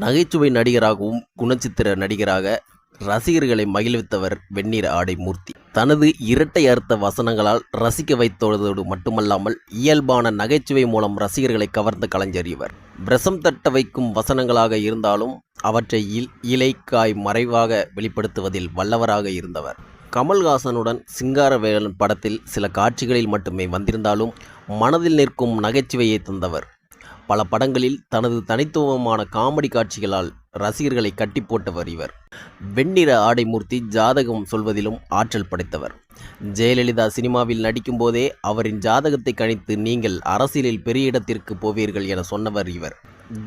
நகைச்சுவை நடிகராகவும் குணச்சித்திர நடிகராக ரசிகர்களை மகிழ்வித்தவர் வெண்ணிற ஆடை மூர்த்தி தனது இரட்டை அர்த்த வசனங்களால் ரசிக்க வைத்ததோடு மட்டுமல்லாமல் இயல்பான நகைச்சுவை மூலம் ரசிகர்களை கவர்ந்த கலைஞர் இவர் பிரசம் தட்ட வைக்கும் வசனங்களாக இருந்தாலும் அவற்றை இல் இலைக்காய் மறைவாக வெளிப்படுத்துவதில் வல்லவராக இருந்தவர். கமல்ஹாசனுடன் சிங்காரவேலன் படத்தில் சில காட்சிகளில் மட்டுமே வந்திருந்தாலும் மனதில் நிற்கும் நகைச்சுவையை தந்தவர். பல படங்களில் தனது தனித்துவமான காமெடி காட்சிகளால் ரசிகர்களை கட்டி போட்டவர் இவர். வெண்ணிற ஆடைமூர்த்தி ஜாதகம் சொல்வதிலும் ஆற்றல் படைத்தவர். ஜெயலலிதா சினிமாவில் நடிக்கும்போதே அவரின் ஜாதகத்தை கணித்து நீங்கள் அரசியலில் பெரிய இடத்திற்கு போவீர்கள் என சொன்னவர் இவர்.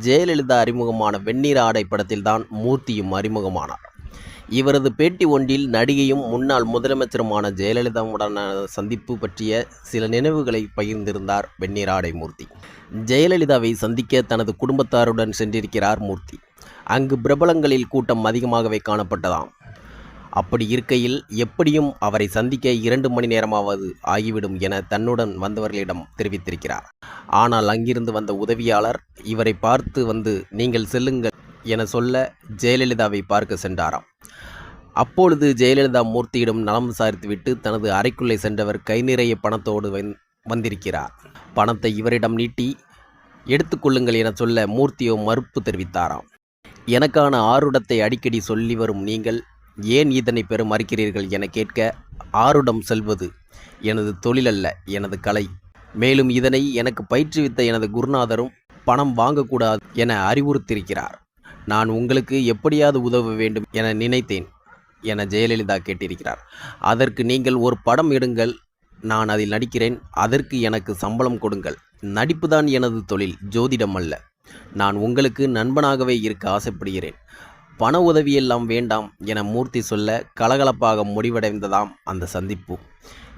ஜெயலலிதா அறிமுகமான வெண்ணிற ஆடை படத்தில்தான் மூர்த்தியும் அறிமுகமானார். இவரது பேட்டி ஒன்றில் நடிகையும் முன்னாள் முதலமைச்சருமான ஜெயலலிதாவுடனான சந்திப்பு பற்றிய சில நினைவுகளை பகிர்ந்திருந்தார் வெண்ணிராடை மூர்த்தி ஜெயலலிதாவை சந்திக்க தனது குடும்பத்தாருடன் சென்றிருக்கிறார் மூர்த்தி. அங்கு பிரபலங்களில் கூட்டம் அதிகமாகவே காணப்பட்டதாம். அப்படி இருக்கையில் எப்படியும் அவரை சந்திக்க இரண்டு மணி நேரமாவது ஆகிவிடும் என தன்னுடன் வந்தவர்களிடம் தெரிவித்திருக்கிறார். ஆனால் அங்கிருந்து வந்த உதவியாளர் இவரை பார்த்து வந்து நீங்கள் செல்லுங்கள் என சொல்ல ஜெயலலிதாவை பார்க்க சென்றாராம். அப்பொழுது ஜெயலலிதா மூர்த்தியிடம் நலம் விசாரித்துவிட்டு தனது அறைக்குள்ளே சென்றவர் கை நிறைய பணத்தோடு வந்- வந்திருக்கிறார். பணத்தை இவரிடம் நீட்டி எடுத்துக்கொள்ளுங்கள் என சொல்ல மூர்த்தியோ மறுப்பு தெரிவித்தாராம். எனக்கான ஆருடத்தை அடிக்கடி சொல்லி வரும் நீங்கள் ஏன் இதனை பெற மறுக்கிறீர்கள் என கேட்க ஆருடம் செல்வது எனது தொழிலல்ல எனது கலை. மேலும் இதனை எனக்கு பயிற்றுவித்த எனது குருநாதரும் பணம் வாங்கக்கூடாது என அறிவுறுத்தியிருக்கிறார். நான் உங்களுக்கு எப்படியாவது உதவ வேண்டும் என நினைத்தேன் என ஜெயலலிதா கேட்டிருக்கிறார். அதற்கு நீங்கள் ஒரு படம் எடுங்கள் நான் அதில் நடிக்கிறேன் அதற்கு எனக்கு சம்பளம் கொடுங்கள். நடிப்பு தான் எனது தொழில் ஜோதிடம் அல்ல. நான் உங்களுக்கு நண்பனாகவே இருக்க ஆசைப்படுகிறேன். பண உதவியெல்லாம் வேண்டாம் என மூர்த்தி சொல்ல கலகலப்பாக முடிவடைந்ததாம் அந்த சந்திப்பு.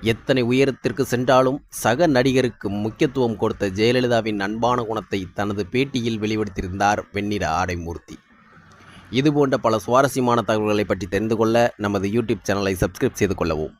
எத்தனை உயரத்திற்கு சென்றாலும் சக நடிகருக்கு முக்கியத்துவம் கொடுத்த ஜெயலலிதாவின் அன்பான குணத்தை தனது பேட்டியில் வெளிப்படுத்தியிருந்தார் வெண்ணிற ஆடைமூர்த்தி. இதுபோன்ற பல சுவாரஸ்யமான தகவல்களை பற்றி தெரிந்து கொள்ள நமது யூடியூப் சேனலை சப்ஸ்கிரைப் செய்து கொள்ளவும்.